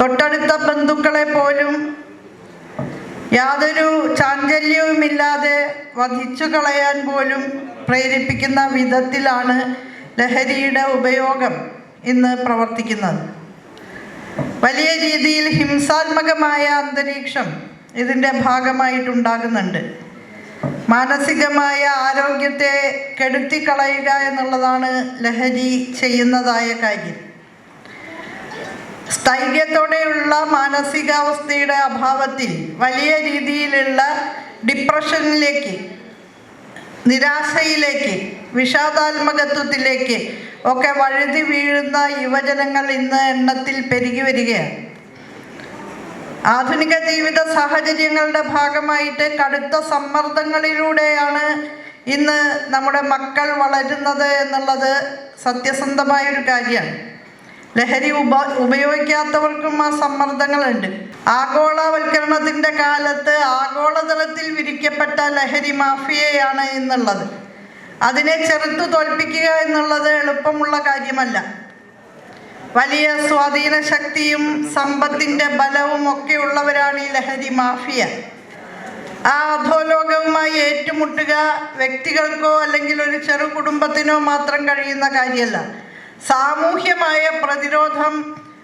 തൊട്ടടുത്ത ബന്ധുക്കളെ പോലും യാതൊരു ചാഞ്ചല്യവുമില്ലാതെ വധിച്ചു കളയാൻ പോലും പ്രേരിപ്പിക്കുന്ന വിധത്തിലാണ് ലഹരിയുടെ ഉപയോഗം ഇന്ന് പ്രവർത്തിക്കുന്നത്. വലിയ രീതിയിൽ ഹിംസാത്മകമായ അന്തരീക്ഷം ഇതിന്റെ ഭാഗമായിട്ടുണ്ടാകുന്നുണ്ട്. മാനസികമായ ആരോഗ്യത്തെ കെടുത്തിക്കളയുക എന്നുള്ളതാണ് ലഹരി ചെയ്യുന്നതായ കാര്യം. സ്ഥൈര്യത്തോടെയുള്ള മാനസികാവസ്ഥയുടെ അഭാവത്തിൽ വലിയ രീതിയിലുള്ള ഡിപ്രഷനിലേക്ക് നിരാശയിലേക്ക് വിഷാദാത്മകത്വത്തിലേക്ക് ഒക്കെ വഴുതി വീഴുന്ന യുവജനങ്ങൾ ഇന്ന് എണ്ണത്തിൽ പെരുകി വരികയാണ്. ആധുനിക ജീവിത സാഹചര്യങ്ങളുടെ ഭാഗമായിട്ട് കടുത്ത സമ്മർദ്ദങ്ങളിലൂടെയാണ് ഇന്ന് നമ്മുടെ മക്കൾ വളരുന്നത് എന്നുള്ളത് സത്യസന്ധമായൊരു കാര്യമാണ്. ലഹരി ഉപ ഉപയോഗിക്കാത്തവർക്കും ആ സമ്മർദ്ദങ്ങളുണ്ട്. ആഗോളവൽക്കരണത്തിന്റെ കാലത്ത് ആഗോളതലത്തിൽ വിരിക്കപ്പെട്ട ലഹരി മാഫിയയാണ് എന്നുള്ളത്. അതിനെ ചെറുത്തു തോൽപ്പിക്കുക എന്നുള്ളത് എളുപ്പമുള്ള കാര്യമല്ല. വലിയ സ്വാധീന ശക്തിയും സമ്പത്തിന്റെ ബലവും ഒക്കെ ഉള്ളവരാണ് ഈ ലഹരി മാഫിയ. ആ അധോലോകവുമായി ഏറ്റുമുട്ടുക വ്യക്തികൾക്കോ അല്ലെങ്കിൽ ഒരു ചെറു കുടുംബത്തിനോ മാത്രം കഴിയുന്ന കാര്യമല്ല. സാമൂഹ്യമായ പ്രതിരോധം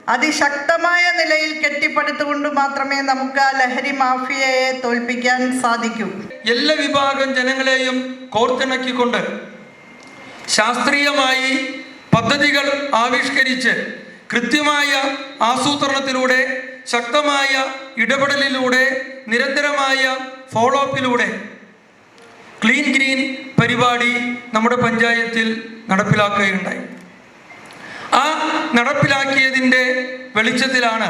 അതിശക്തമായ നിലയിൽ കെട്ടിപ്പടുത്തുകൊണ്ട് മാത്രമേ നമുക്ക് ആ ലഹരി മാഫിയയെ തോൽപ്പിക്കാൻ സാധിക്കൂ. എല്ലാ വിഭാഗം ജനങ്ങളെയും കോർത്തിണക്കിക്കൊണ്ട് ശാസ്ത്രീയമായി പദ്ധതികൾ ആവിഷ്കരിച്ച് കൃത്യമായ ആസൂത്രണത്തിലൂടെ ശക്തമായ ഇടപെടലിലൂടെ നിരന്തരമായ ഫോളോ അപ്പിലൂടെ ക്ലീൻ ഗ്രീൻ പരിപാടി നമ്മുടെ പഞ്ചായത്തിൽ നടപ്പിലാക്കുകയുണ്ടായി. ആ നടപ്പിലാക്കിയതിന്റെ വെളിച്ചത്തിലാണ്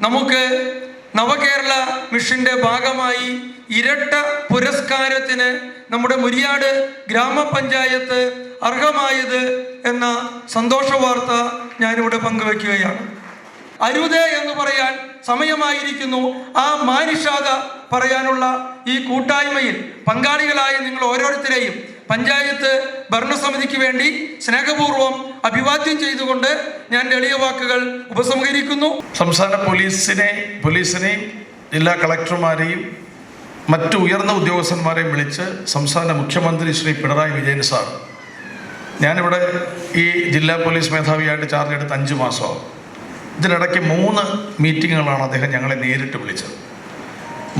നമുക്ക് നവകേരള മിഷന്റെ ഭാഗമായി ഇരട്ട പുരസ്കാരത്തിന് നമ്മുടെ മുരിയാട് ഗ്രാമപഞ്ചായത്ത് അർഹമായത് എന്ന സന്തോഷ വാർത്ത ഞാനിവിടെ പങ്കുവെക്കുകയാണ്. അരുത് എന്ന് പറയാൻ സമയമായിരിക്കുന്നു. ആ മാനുഷാത പറയാനുള്ള ഈ കൂട്ടായ്മയിൽ പങ്കാളികളായ നിങ്ങൾ ഓരോരുത്തരെയും പഞ്ചായത്ത് ഭരണസമിതിക്ക് വേണ്ടി സ്നേഹപൂർവം അഭിവാദ്യം ചെയ്തുകൊണ്ട് ഞാൻ എളിയ വാക്കുകൾ ഉപസംഹരിക്കുന്നു. സംസ്ഥാന പോലീസിനെ പോലീസിനെയും ജില്ലാ കളക്ടർമാരെയും മറ്റു ഉയർന്ന ഉദ്യോഗസ്ഥന്മാരെയും വിളിച്ച് സംസ്ഥാന മുഖ്യമന്ത്രി ശ്രീ പിണറായി വിജയൻ സാർ ഞാനിവിടെ ഈ ജില്ലാ പോലീസ് മേധാവിയായിട്ട് ചാർജ് എടുത്ത് അഞ്ച് മാസമാവും. ഇതിനിടയ്ക്ക് മൂന്ന് മീറ്റിങ്ങുകളാണ് അദ്ദേഹം ഞങ്ങളെ നേരിട്ട് വിളിച്ചത്.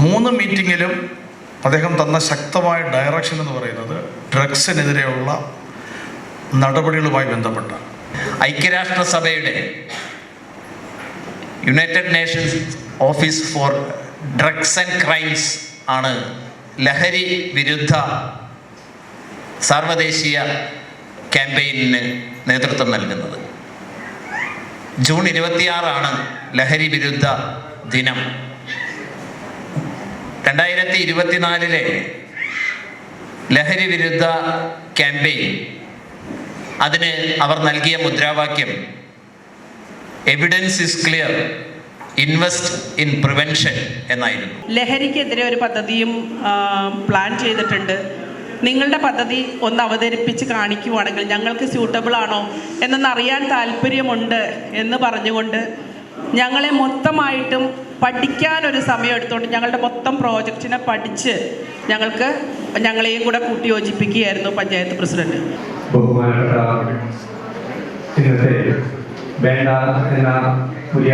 മൂന്ന് മീറ്റിങ്ങിലും അദ്ദേഹം തന്ന ശക്തമായ ഡയറക്ഷൻ എന്ന് പറയുന്നത് ഡ്രഗ്സിനെതിരെയുള്ള നടപടികളുമായി ബന്ധപ്പെട്ട ഐക്യരാഷ്ട്രസഭയുടെ United Nations Office for Drugs and Crimes ആണ് ലഹരി വിരുദ്ധ സാർവദേശീയ ക്യാമ്പയിനിന് നേതൃത്വം നൽകുന്നത്. ജൂൺ ഇരുപത്തിയാറാണ് ലഹരി വിരുദ്ധ ദിനം. രണ്ടായിരത്തി ഇരുപത്തിനാലിലെ ലഹരി വിരുദ്ധ ക്യാമ്പയിൻ അതിന് അവർ നൽകിയ മുദ്രാവാക്യം evidence is clear invest in prevention എന്നായിരുന്നു. ലഹരിക്കെതിരെ ഒരു പദ്ധതിയും പ്ലാൻ ചെയ്തിട്ടുണ്ട്. നിങ്ങളുടെ പദ്ധതി ഒന്ന് അവതരിപ്പിച്ച് കാണിക്കുവാണെങ്കിൽ ഞങ്ങൾക്ക് സ്യൂട്ടബിൾ ആണോ എന്നൊന്ന് അറിയാൻ താല്പര്യമുണ്ട് എന്ന് പറഞ്ഞുകൊണ്ട് ഞങ്ങളെ മൊത്തമായിട്ടും പഠിക്കാൻ ഒരു സമയം എടുത്തുകൊണ്ട് ഞങ്ങളുടെ മൊത്തം പ്രോജക്റ്റിനെ പഠിച്ച് ഞങ്ങൾക്ക് ഞങ്ങളെയും കൂടെ കൂട്ടിയോജിപ്പിക്കുകയായിരുന്നു പഞ്ചായത്ത് പ്രസിഡന്റ്. ഇന്നത്തെ വേണ്ട എന്ന പുതിയ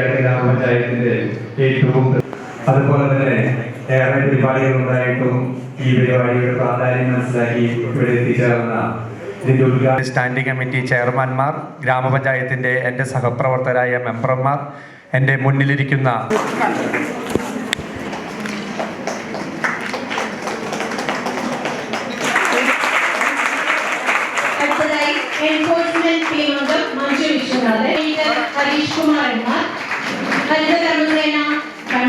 ഏറ്റവും അതുപോലെ തന്നെ ഏറെ പരിപാടികളുണ്ടായിട്ടും ഈ പരിപാടിയുടെ പ്രാധാന്യം മനസ്സിലാക്കി ഇവിടെ എത്തിച്ചേർന്ന സ്റ്റാൻഡിംഗ് കമ്മിറ്റി ചെയർമാൻമാർ ഗ്രാമപഞ്ചായത്തിന്റെ എന്റെ സഹപ്രവർത്തകരായ മെമ്പർമാർ എന്റെ മുന്നിലിരിക്കുന്ന